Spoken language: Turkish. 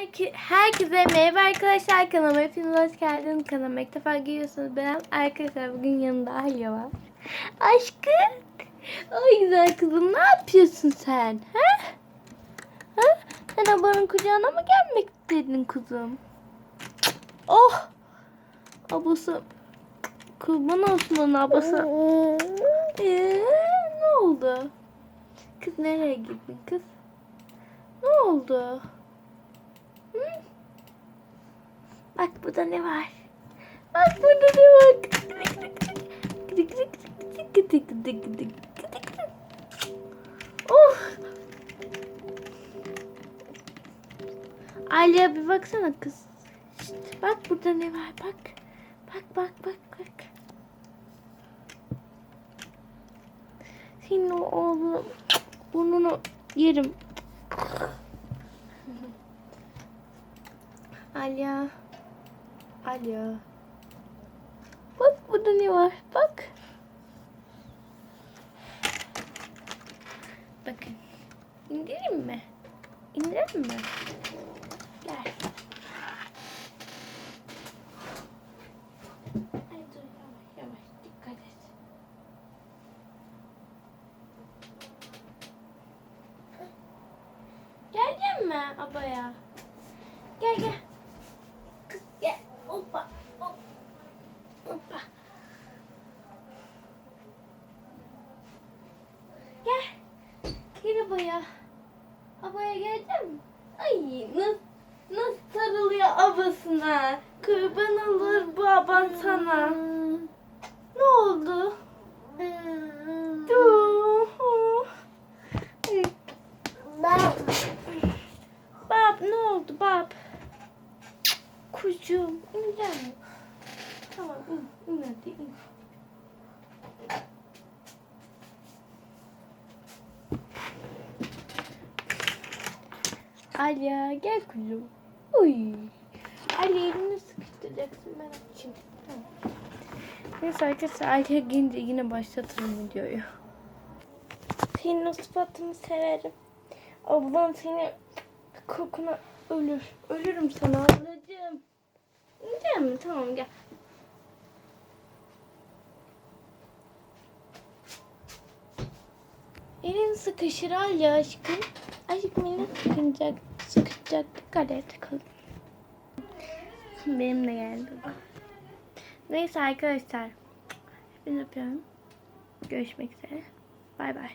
Herke- Herkese merhaba arkadaşlar. Kanalıma hepiniz hoş geldiniz. Kanalıma ilk defa geliyorsunuz ben arkadaşlar bugün yanımda Alya var. Aşkım! Ay güzel kızım ne yapıyorsun sen? Ha? ha? sen ablanın kucağına mı gelmek istedin kuzum oh! Abası kurban olsun ona abası ee, ne oldu? Kız nereye gittin kız? Ne oldu Bak burada ne var? Bak burada ne var? Oh! Aliye bir baksana kız. Şşt, bak burada ne var? Bak. Bak bak bak bak. Senin o oğlum burnunu yerim. Alya. Alya. Bak burada ne var? Bak. Bakın. İndireyim mi? İndirelim mi? Gel. Gelecek mi abaya? Gel gel. Kız gel. Hoppa. Hop. Hoppa. Gel. Gel abaya. Abaya gelecek mi? Ay nasıl, nasıl sarılıyor abasına. Kurban olur bu aban sana. Ne oldu? Dur. Bab ne oldu bab? Kucuğum inecek mi? Tamam in, in hadi in. Alya gel kuzum. Uy. Alya elini sıkıştıracaksın ben açayım. Tamam. Neyse arkadaşlar Alya gelince yine başlatırım videoyu. Senin o sıfatını severim. Ablam seni kokuna ölür. Ölürüm sana ablacığım. Gel mi? Tamam gel. Elin sıkışır Alya aşkım. Aşkım elin sıkınacak. Dikkat et kız. Benim de geldi. Neyse arkadaşlar. Hepinizi öpüyorum. Görüşmek üzere. Bay bay.